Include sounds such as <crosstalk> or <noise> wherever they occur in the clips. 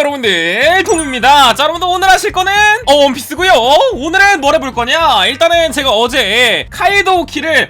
여러분들 동입니다. 자 여러분들 오늘 하실 거는 어 원피스고요. 오늘은 뭘 해볼 거냐? 일단은 제가 어제 카이도 키를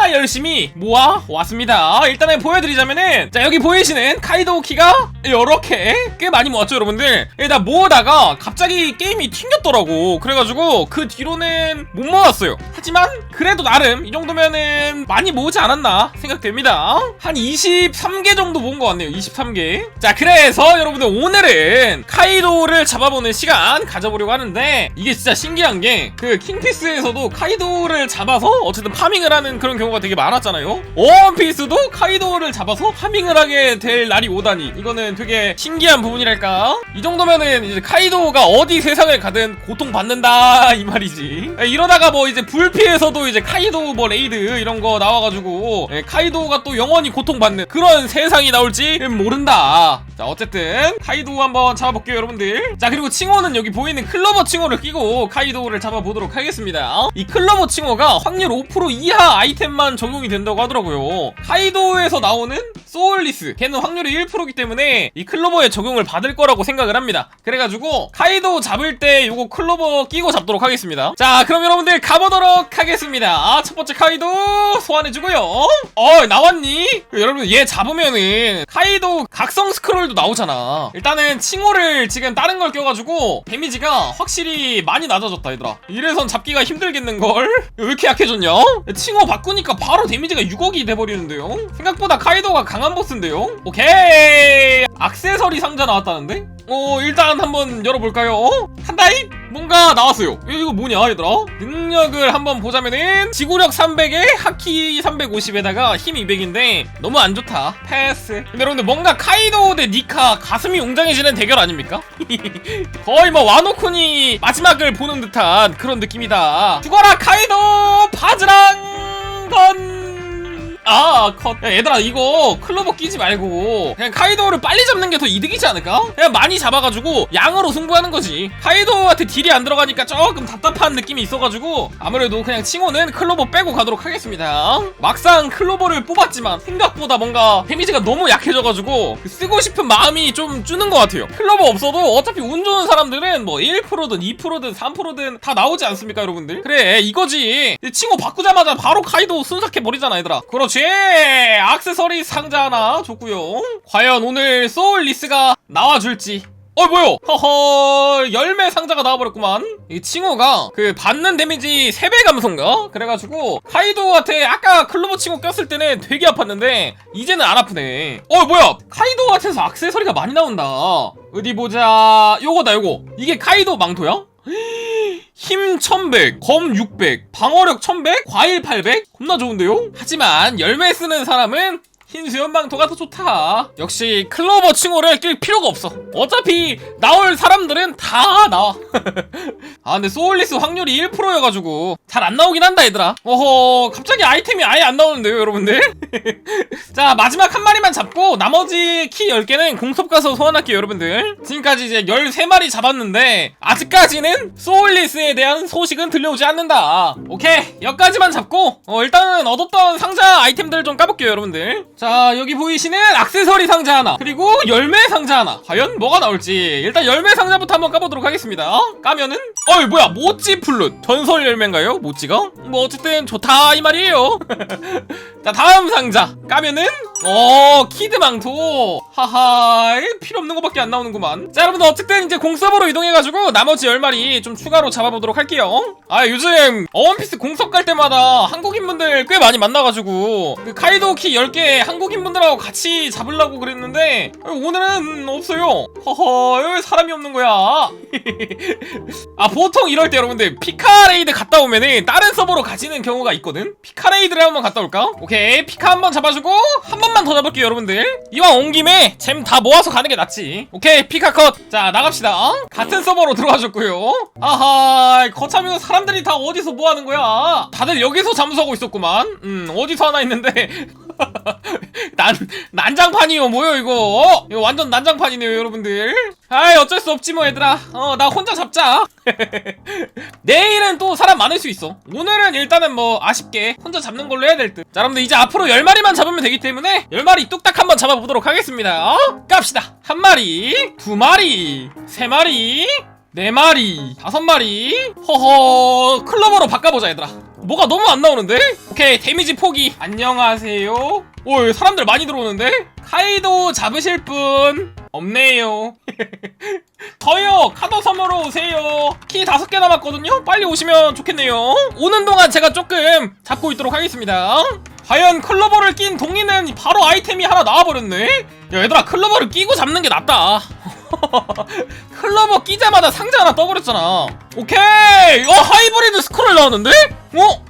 겁나 열심히 모아 왔습니다. 일단은 보여드리자면은 자 여기 보이시는 카이도 키가 이렇게 꽤 많이 모았죠 여러분들? 일단 모으다가 갑자기 게임이 튕겼더라고. 그래가지고 그 뒤로는 못 모았어요. 하지만 그래도 나름 이 정도면은 많이 모으지 않았나 생각됩니다. 한 23개 정도 모은 것 같네요 23개. 자 그래서 여러분들 오늘은 카이도를 잡아보는 시간 가져보려고 하는데 이게 진짜 신기한 게 그 킹피스에서도 카이도를 잡아서 어쨌든 파밍을 하는 그런 경우 가 되게 많았잖아요. 원피스도 카이도를 잡아서 파밍을 하게 될 날이 오다니. 이거는 되게 신기한 부분이랄까? 이 정도면은 이제 카이도가 어디 세상을 가든 고통받는다 이 말이지. 이러다가 뭐 이제 불피에서도 이제 카이도 뭐 레이드 이런 거 나와가지고 예, 카이도가 또 영원히 고통받는 그런 세상이 나올지 모른다. 자 어쨌든 카이도 한번 잡아볼게요 여러분들. 자 그리고 칭호는 여기 보이는 클로버 칭호를 끼고 카이도를 잡아보도록 하겠습니다. 이 클로버 칭호가 확률 5% 이하 아이템만 적용이 된다고 하더라고요. 카이도에서 나오는 소울리스. 걔는 확률이 1%이기 때문에 이 클로버에 적용을 받을 거라고 생각을 합니다. 그래가지고 카이도 잡을 때 요거 클로버 끼고 잡도록 하겠습니다. 자 그럼 여러분들 가보도록 하겠습니다. 첫 번째 카이도 소환해주고요. 어 나왔니? 여러분 얘 잡으면은 카이도 각성 스크롤도 나오잖아. 일단은 칭호를 지금 다른 걸 껴가지고 데미지가 확실히 많이 낮아졌다 얘들아. 이래선 잡기가 힘들겠는걸? 왜 이렇게 약해졌냐? 칭호 바꾸니까 바로 데미지가 6억이 돼버리는데요? 생각보다 카이도가 강한 보스인데요? 오케이 악세서리 상자 나왔다는데? 어 일단 한번 열어볼까요? 한다이? 뭔가 나왔어요 이거 뭐냐 얘들아? 능력을 한번 보자면은 지구력 300에 하키 350에다가 힘 200인데 너무 안 좋다 패스 근데 여러분들 뭔가 카이도 대 니카 가슴이 웅장해지는 대결 아닙니까? <laughs> 거의 뭐 와노쿤이 마지막을 보는 듯한 그런 느낌이다 죽어라 카이도 바즈랑 건 아, 컷. 야, 얘들아, 이거 클로버 끼지 말고 그냥 카이도를 빨리 잡는 게 더 이득이지 않을까? 그냥 많이 잡아가지고 양으로 승부하는 거지. 카이도한테 딜이 안 들어가니까 조금 답답한 느낌이 있어가지고 아무래도 그냥 칭호는 클로버 빼고 가도록 하겠습니다. 막상 클로버를 뽑았지만 생각보다 뭔가 데미지가 너무 약해져가지고 그 쓰고 싶은 마음이 좀 주는 것 같아요. 클로버 없어도 어차피 운 좋은 사람들은 뭐 1%든 2%든 3%든 다 나오지 않습니까, 여러분들? 그래, 이거지. 칭호 바꾸자마자 바로 카이도 순삭해 버리잖아, 얘들아. 그렇지. 악세서리 상자 하나 줬고요. 과연 오늘 소울 리스가 나와줄지. 어 뭐요? 허허 열매 상자가 나와버렸구만 이 칭호가 그 받는 데미지 3배 감소인가? 그래가지고 카이도한테 아까 클로버 칭호 꼈을 때는 되게 아팠는데 이제는 안 아프네 어 뭐야 카이도한테서 악세서리가 많이 나온다 어디 보자 요거다 요거 이게 카이도 망토야? 힘 1100, 검 600, 방어력 1100, 과일 800? 겁나 좋은데요? 하지만 열매 쓰는 사람은 흰 수연망토가 더 좋다. 역시 클로버 칭호를 낄 필요가 없어. 어차피 나올 사람들은 다 나와. <laughs> 아 근데 소울리스 확률이 1%여가지고 잘 안 나오긴 한다 얘들아. 어허 갑자기 아이템이 아예 안 나오는데요 여러분들? <laughs> 자 마지막 한 마리만 잡고 나머지 키 10개는 공섭 가서 소환할게요 여러분들. 지금까지 이제 13마리 잡았는데 아직까지는 소울리스에 대한 소식은 들려오지 않는다. 오케이 여기까지만 잡고 어, 일단은 얻었던 상자 아이템들 좀 까볼게요 여러분들. 자 여기 보이시는 악세서리 상자 하나 그리고 열매 상자 하나. 과연 뭐가 나올지. 일단 열매 상자부터 한번 까보도록 하겠습니다. 까면은? 어이 뭐야 모찌 플룻. 전설 열매인가요 모찌가? 뭐 어쨌든 좋다 이 말이에요. <laughs> 자 다음 상자. 까면은 어 키드망토. 하하 필요 없는 거밖에 안 나오는구만. 자 여러분들 어쨌든 이제 공서버로 이동해가지고 나머지 10마리 좀 추가로 잡아보도록 할게요. 아 요즘 어원피스 공섭 갈 때마다 한국인분들 꽤 많이 만나가지고 그 카이도 키 10개 한국인분들하고 같이 잡으려고 그랬는데 오늘은 없어요. 허허 왜 사람이 없는 거야? <laughs> 아 보통 이럴 때 여러분들 피카레이드 갔다 오면은 다른 서버로 가지는 경우가 있거든? 피카레이드를 한번 갔다 올까? 오케이 피카 한번 잡아주고 한번 만 더 잡을게요 여러분들. 이왕 온 김에 잼 다 모아서 가는 게 낫지. 오케이 피카 컷자 나갑시다. 같은 서버로 들어가셨고요. 아하 거참 이거 사람들이 다 어디서 뭐하는 거야? 다들 여기서 잠수하고 있었구만. 음 어디서 하나 있는데 <laughs> 난 난장판이요 뭐요 이거? 어? 이거 완전 난장판이네요 여러분들. 아이 어쩔 수 없지 뭐 얘들아. 어 나 혼자 잡자. <laughs> 내일은 또 사람 많을 수 있어. 오늘은 일단은 뭐 아쉽게 혼자 잡는 걸로 해야 될듯자 여러분들 이제 앞으로 10마리만 잡으면 되기 때문에 10마리 뚝딱 한번 잡아보도록 하겠습니다. 어? 깝시다. 한 마리 두 마리 세 마리 네 마리 다섯 마리. 허허 클로버로 바꿔보자 얘들아 뭐가 너무 안 나오는데? 오케이 데미지 포기. 안녕하세요. 오 사람들 많이 들어오는데? 카이도 잡으실 분 없네요. <laughs> 저요 카도 섬으로 오세요. 키 다섯 개 남았거든요? 빨리 오시면 좋겠네요. 오는 동안 제가 조금 잡고 있도록 하겠습니다. 과연 클로버를 낀 동이는 바로 아이템이 하나 나와버렸네? 야 얘들아 클로버를 끼고 잡는 게 낫다 <laughs> 클로버 끼자마자 상자 하나 떠버렸잖아 오케이 어 하이브리드 스크롤 나왔는데? 어?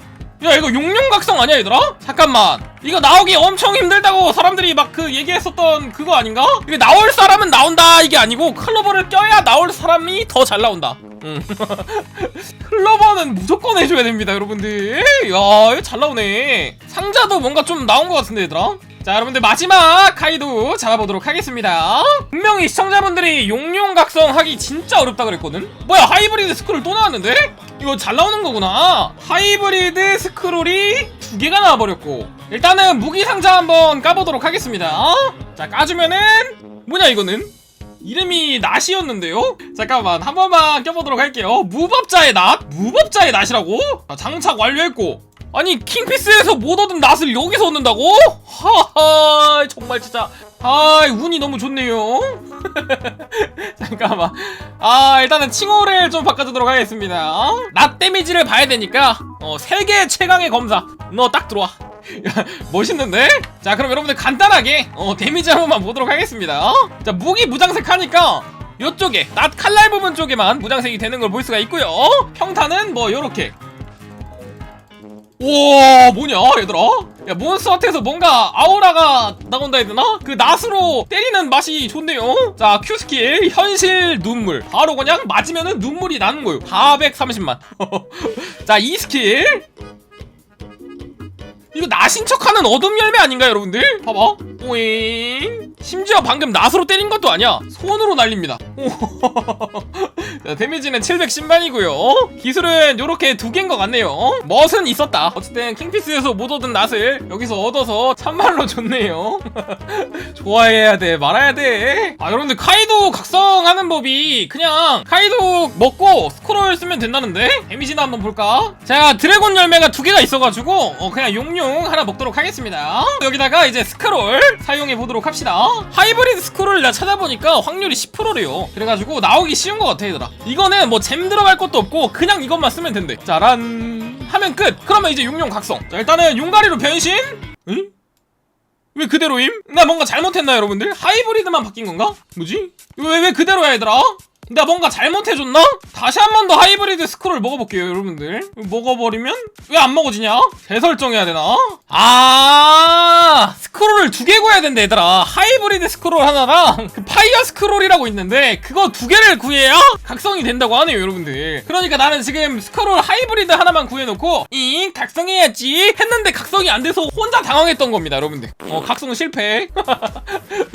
야 이거 용룡각성 아니야 얘들아? 잠깐만 이거 나오기 엄청 힘들다고 사람들이 막 그 얘기했었던 그거 아닌가? 이게 나올 사람은 나온다 이게 아니고 클로버를 껴야 나올 사람이 더 잘 나온다 음. <laughs> 클로버는 무조건 해줘야 됩니다 여러분들 야 이거 잘 나오네 상자도 뭔가 좀 나온 것 같은데 얘들아 자 여러분들 마지막 카이도 잡아보도록 하겠습니다 분명히 시청자분들이 용룡각성 하기 진짜 어렵다 그랬거든 뭐야 하이브리드 스크롤 또 나왔는데? 이거 잘 나오는 거구나 하이브리드 스크롤이 두 개가 나와버렸고 일단은 무기 상자 한번 까보도록 하겠습니다 자 까주면은 뭐냐 이거는 이름이 낫이었는데요? 잠깐만 한 번만 껴보도록 할게요 무법자의 낫? 무법자의 낫이라고? 자, 장착 완료했고 아니 킹피스에서 못 얻은 낫을 여기서 얻는다고? 하하 정말 진짜. 아 운이 너무 좋네요. <laughs> 잠깐만. 아 일단은 칭호를 좀 바꿔주도록 하겠습니다. 낫 데미지를 봐야 되니까 어 세계 최강의 검사. 너 딱 들어와. 야, <laughs> 멋있는데? 자 그럼 여러분들 간단하게 어 데미지 한 번만 보도록 하겠습니다. 자 무기 무장색 하니까 요쪽에 낫 칼날 부분 쪽에만 무장색이 되는 걸 볼 수가 있고요. 평타는 뭐 요렇게 우와 뭐냐 얘들아? 야 몬스터한테서 뭔가 아우라가 나온다 해야 되나? 그 낫으로 때리는 맛이 좋네요. 자 Q스킬 현실 눈물. 바로 그냥 맞으면은 눈물이 나는 거예요. 430만. <laughs> 자 2스킬. 이거 나신 척하는 어둠 열매 아닌가 여러분들? 봐봐. 오잉 심지어 방금 낫으로 때린 것도 아니야. 손으로 날립니다. <laughs> 자, 데미지는 710만이고요. 기술은 요렇게 두 개인 것 같네요. 멋은 있었다. 어쨌든 킹피스에서 못 얻은 낫을 여기서 얻어서 참말로 좋네요. <laughs> 좋아해야 돼 말아야 돼아 여러분들 카이도 각성하는 법이 그냥 카이도 먹고 스크롤 쓰면 된다는데? 데미지나 한번 볼까? 자 드래곤 열매가 두 개가 있어가지고 어, 그냥 용용 하나 먹도록 하겠습니다. 여기다가 이제 스크롤 사용해 보도록 합시다 하이브리드 스크롤을 내가 찾아보니까 확률이 10%래요 그래가지고 나오기 쉬운 것 같아 얘들아 이거는 뭐 잼 들어갈 것도 없고 그냥 이것만 쓰면 된대 짜란 하면 끝 그러면 이제 용용 각성 자 일단은 용가리로 변신 응? 왜 그대로임? 나 뭔가 잘못했나 여러분들? 하이브리드만 바뀐 건가? 뭐지? 왜, 왜 그대로야 얘들아? 나 뭔가 잘못해줬나? 다시 한 번 더 하이브리드 스크롤 먹어볼게요 여러분들 먹어버리면 왜 안 먹어지냐? 재설정해야 되나? 아 스크롤을 두 개 구해야 된다 얘들아 하이브리드 스크롤 하나랑 그 파이어 스크롤이라고 있는데 그거 두 개를 구해야 각성이 된다고 하네요 여러분들 그러니까 나는 지금 스크롤 하이브리드 하나만 구해놓고 잉 각성해야지 했는데 각성이 안 돼서 혼자 당황했던 겁니다 여러분들 어 각성 실패 <laughs>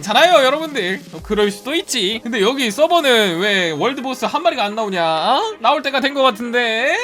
괜찮아요 여러분들. 어, 그럴 수도 있지. 근데 여기 서버는 왜 월드보스 한 마리가 안 나오냐? 어? 나올 때가 된 것 같은데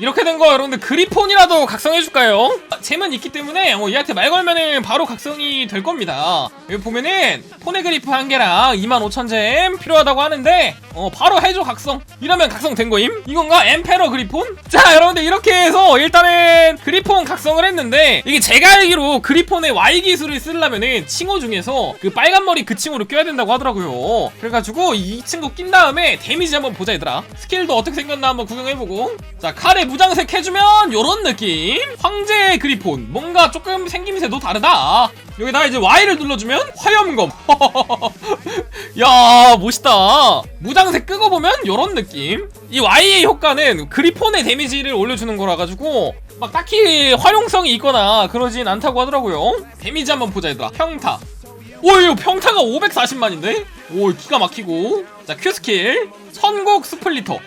이렇게 된 거 여러분들 그리폰이라도 각성해줄까요? 잼은 있기 때문에 어, 얘한테 말 걸면은 바로 각성이 될 겁니다 여기 보면은 포네그리프 한 개랑 25,000잼 필요하다고 하는데 어 바로 해줘 각성 이러면 각성 된 거임? 이건가? 엠페러 그리폰? 자 여러분들 이렇게 해서 일단은 그리폰 각성을 했는데 이게 제가 알기로 그리폰의 Y 기술을 쓰려면은 칭호 중에서 그 빨간 머리 그 칭호를 껴야 된다고 하더라고요 그래가지고 이 친구 낀 다음에 데미지 한번 보자 얘들아 스킬도 어떻게 생겼나 한번 구경해보고 자 칼에 무장색 해주면 요런 느낌. 황제의 그리폰. 뭔가 조금 생김새도 다르다. 여기다가 이제 Y를 눌러주면 화염검. <laughs> 야 멋있다. 무장색 끄고 보면 요런 느낌. 이 Y의 효과는 그리폰의 데미지를 올려주는 거라 가지고 막 딱히 활용성이 있거나 그러진 않다고 하더라고요. 데미지 한번 보자 얘들아. 평타. 오 이거 평타가 540만인데? 오 기가 막히고. 자 Q스킬. 선곡 스플리터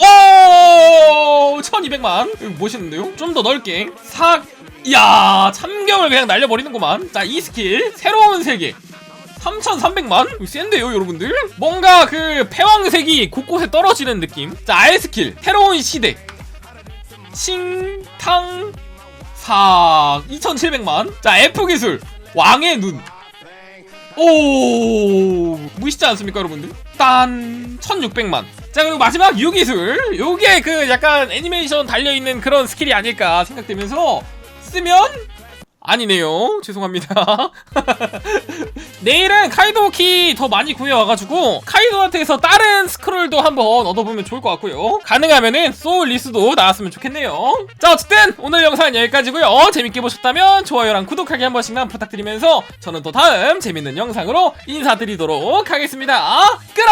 오! 1200만. 이거 멋있는데요? 좀 더 넓게. 삭 이야 참경을 그냥 날려버리는구만. 자 이 스킬. 새로운 세계. 3300만? 이거 센데요 여러분들? 뭔가 그 패왕색이 곳곳에 떨어지는 느낌. 자 아예 스킬. 새로운 시대. 칭 탕 사 2700만. 자 F 기술. 왕의 눈. 오, 무시지 않습니까, 여러분들? 딴 1600만. 자, 그리고 마지막 유기술. 요게 그 약간 애니메이션 달려있는 그런 스킬이 아닐까 생각되면서 쓰면 아니네요. 죄송합니다. <laughs> 내일은 카이도 키 더 많이 구해와가지고 카이도한테서 다른 스크롤도 한번 얻어보면 좋을 것 같고요. 가능하면은 소울 리스도 나왔으면 좋겠네요. 자 어쨌든 오늘 영상은 여기까지고요. 재밌게 보셨다면 좋아요랑 구독하기 한 번씩만 부탁드리면서 저는 또 다음 재밌는 영상으로 인사드리도록 하겠습니다. 끝!